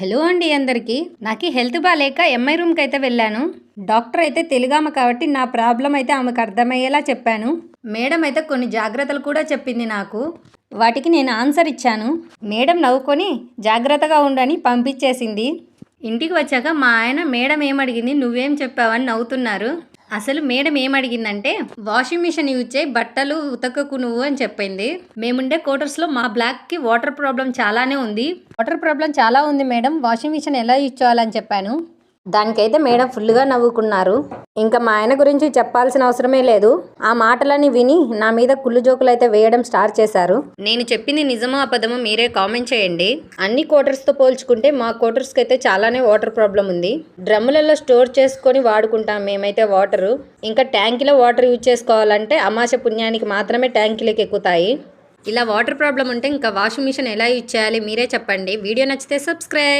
Hello అండి అందరికీ. నాకు హెల్త్ బాగాలేక ఎంఐ రూమ్కి అయితే వెళ్ళాను. డాక్టర్ అయితే తెలుగామ కాబట్టి నా ప్రాబ్లం అయితే ఆమెకు అర్థమయ్యేలా చెప్పాను. మేడం అయితే కొన్ని జాగ్రత్తలు కూడా చెప్పింది నాకు. వాటికి నేను ఆన్సర్ ఇచ్చాను. మేడం నవ్వుకొని జాగ్రత్తగా ఉండని పంపించేసింది. ఇంటికి వచ్చాక మా ఆయన మేడం ఏమడిగింది? నువ్వేం చెప్పావని నవ్వుతున్నారు. అసలు మేడం ఏమడిగిందంటే వాషింగ్ మిషన్ యూజ్ చేయి బట్టలు ఉతకకు నువ్వు అని చెప్పింది. మేముండే క్వార్టర్స్లో మా బ్లాక్కి వాటర్ ప్రాబ్లం చాలానే ఉంది. వాటర్ ప్రాబ్లం చాలా ఉంది మేడం. వాషింగ్ మిషన్ ఎలా యూజ్ చేయాలని చెప్పాను. దానికైతే మేడం ఫుల్గా నవ్వుకున్నారు. ఇంకా మా ఆయన గురించి చెప్పాల్సిన అవసరమే లేదు. ఆ మాటలని విని నా మీద కుళ్ళు జోకులు అయితే వేయడం స్టార్ట్ చేశారు. నేను చెప్పింది నిజమో అబద్ధమో మీరే కామెంట్ చేయండి. అన్ని క్వార్టర్స్తో పోల్చుకుంటే మా క్వార్టర్స్కి అయితే చాలానే వాటర్ ప్రాబ్లం ఉంది. డ్రమ్ములలో స్టోర్ చేసుకొని వాడుకుంటాం మేమైతే వాటరు ఇంకా ట్యాంకీలో వాటర్ యూజ్ చేసుకోవాలంటే అమాస పుణ్యానికి మాత్రమే ట్యాంకీలకు ఎక్కుతాయి. ఇలా వాటర్ ప్రాబ్లం ఉంటే ఇంకా వాషింగ్ మిషన్ ఎలా యూజ్ చేయాలి మీరే చెప్పండి. వీడియో నచ్చితే సబ్స్క్రైబ్